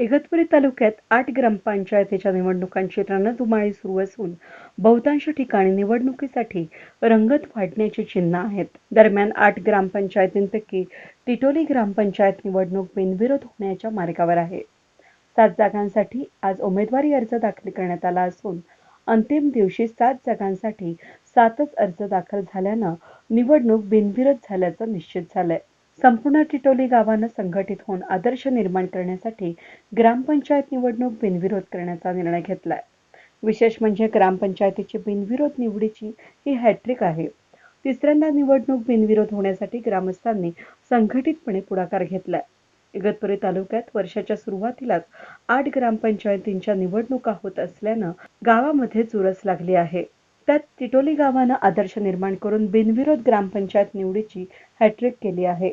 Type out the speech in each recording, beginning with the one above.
इगतपुरी तालुक्यात आठ ग्रामपंचायतीच्या निवडणुकांची रणधुमाळी सुरू असून बहुतांश ठिकाणी निवडणुकीसाठी रंगत वाढण्याची चिन्ह आहेत. दरम्यान आठ ग्रामपंचायतींपैकी टिटोली ग्रामपंचायत निवडणूक बिनविरोध होण्याच्या मार्गावर आहे. सात जागांसाठी आज उमेदवारी अर्ज दाखल करण्यात आला असून अंतिम दिवशी सात जागांसाठी सातच अर्ज दाखल झाल्यानं निवडणूक बिनविरोध झाल्याचं निश्चित झालंय. संपूर्ण टिटोली गावानं संघटित होऊन आदर्श निर्माण करण्यासाठी ग्रामपंचायत निवडणूक बिनविरोध करण्याचा निर्णय घेतलाय. विशेष म्हणजे ग्रामपंचायतीची बिनविरोध निवडीची ही हॅट्रिक आहे. तिसऱ्यांदा निवडणूक बिनविरोध होण्यासाठी ग्रामस्थांनी संघटितपणे पुढाकार घेतलाय. इगतपुरी तालुक्यात वर्षाच्या सुरुवातीलाच आठ ग्रामपंचायतींच्या निवडणुका होत असल्यानं गावामध्ये चुरस लागली आहे. त्यात टिटोली गावानं आदर्श निर्माण करून बिनविरोध ग्रामपंचायत निवडीची हॅट्रिक केली आहे.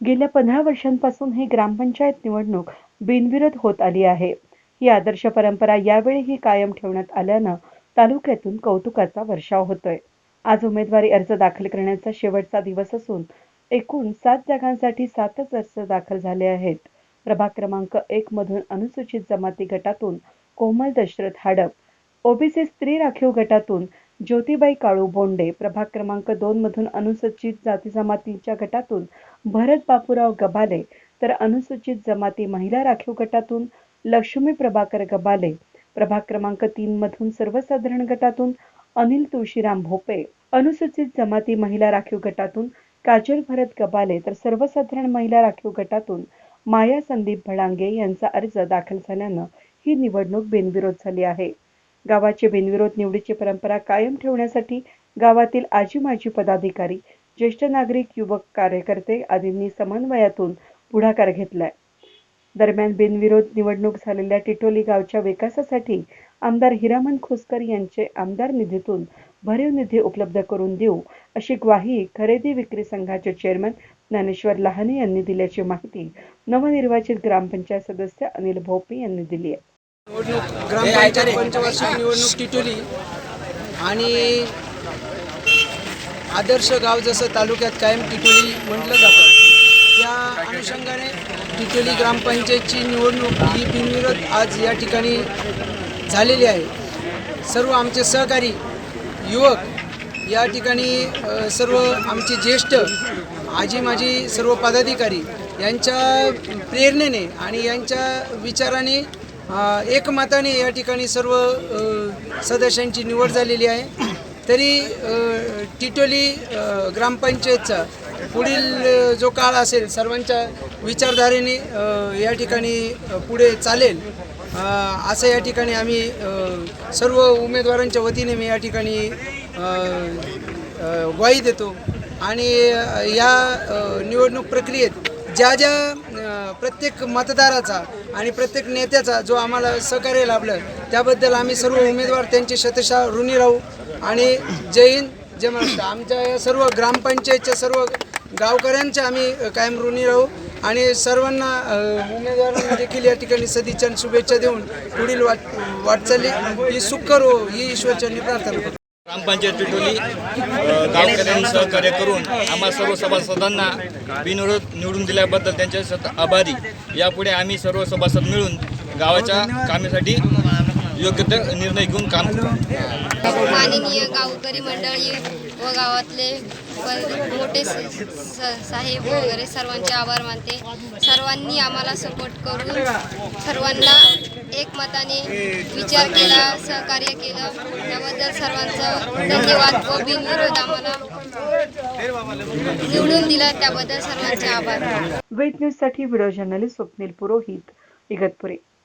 गेल्या पंधरा वर्षांपासून ही ग्रामपंचायत निवडणूक बिनविरोध होत आली आहे. ही आदर्श परंपरा यावेळीही कायम ठेवण्यात आल्यानं तालुक्यातून कौतुकाचा वर्षाव होतोय. आज उमेदवारी अर्ज दाखल करण्याचा शेवटचा दिवस असून एकूण सात जागांसाठी सातच अर्ज दाखल झाले आहेत. प्रभाग क्रमांक एक मधून अनुसूचित जमाती गटातून कोमल दशरथ हाडप ओबीसी स्त्री राखीव गटातून ज्योतिबाई काळू बोंडे प्रभाग क्रमांक दोन मधून अनुसूचित जाती जमातीच्या गटातून भरत बापूराव गबाले तर अनुसूचित जमाती महिला राखीव गटातून लक्ष्मी प्रभाकर गबाले. प्रभाग क्रमांक तीन मधून सर्वसाधारण गटातून अनिल तुळशीराम भोपे. अनुसूचित जमाती महिला राखीव गटातून काजल भरत गबाले तर सर्वसाधारण महिला राखीव गटातून माया संदीप भडांगे यांचा अर्ज दाखल झाल्यानं ही निवडणूक बिनविरोध झाली आहे. गावाचे बिनविरोध निवडीची परंपरा कायम ठेवण्यासाठी गावातील आजी माजी पदाधिकारी ज्येष्ठ नागरिक युवक कार्यकर्ते आदींनी समन्वयातून पुढाकार घेतलाय. दरम्यान बिनविरोध निवडणूक झालेल्या टिटोली गावच्या विकासासाठी आमदार हिरामन खोसकर यांचे आमदार निधीतून भरीव निधी उपलब्ध करून देऊ अशी ग्वाही खरेदी विक्री संघाचे चेअरमन ज्ञानेश्वर लहाने यांनी दिल्याची माहिती नवनिर्वाचित ग्रामपंचायत सदस्य अनिल भोपे यांनी दिली आहे. निवडणूक ग्रामपंचायत पंचवार्षिक निवडणूक टिटोली आणि आदर्श गाव जसं तालुक्यात कायम टिटोली म्हटलं जातं. त्या अनुषंगाने टिटोली ग्रामपंचायतची निवडणूक ही बिनविरोध आज या ठिकाणी झालेली आहे. सर्व आमचे सहकारी युवक या ठिकाणी सर्व आमचे ज्येष्ठ आजी माजी सर्व पदाधिकारी यांच्या प्रेरणेने आणि यांच्या विचाराने एकमताने या ठिकाणी सर्व सदस्यांची निवड झालेली आहे. तरी टिटोली ग्रामपंचायतचा पुढील जो काळ असेल सर्वांच्या विचारधारेने या ठिकाणी पुढे चालेल. असं या ठिकाणी आम्ही सर्व उमेदवारांच्या वतीने मी या ठिकाणी ग्वाही देतो. आणि या निवडणूक प्रक्रियेत ज्या ज्या प्रत्येक मतदाराचा आणि प्रत्येक नेत्याचा जो आम्हाला सहकार्य लाभलं त्याबद्दल आम्ही सर्व उमेदवार त्यांचे शतशा ऋणी राहू. आणि जय हिंद जय महाराष्ट्र. आमच्या या सर्व ग्रामपंचायतच्या सर्व गावकऱ्यांच्या आम्ही कायम ऋणी राहू. आणि सर्वांना उमेदवारांना देखील या ठिकाणी सदिच्छा शुभेच्छा देऊन पुढील वाट वाटचाली ही सुखकर हो ही ईश्वरचरणी प्रार्थना ग्रामपंचायत टिटोली गावकऱ्यांनी सहकार्य करून आम्हा सर्व सभासदांना बिनविरोध निवडून दिल्याबद्दल त्यांच्या सत आभारी. यापुढे आम्ही सर्व सभासद मिळून गावाच्या कामासाठी योग्य ते निर्णय घेऊन काम करू. माननीय गावकरी मंडळी व गावातले व मोठे स- स- साहेब वगैरे सर्वांचे आभार मानते. सर्वांनी आम्हाला सपोर्ट करून सर्वांना एकमताने विचार केला सहकार्य केलं. त्याबद्दल सर्वांचं धन्यवाद व बिनविरोध आम्हाला निवडून दिलं. त्याबद्दल सर्वांचे आभार. वेट न्यूजसाठी व्हिडिओ जर्नलिस्ट स्वप्नील पुरोहित इगतपुरी.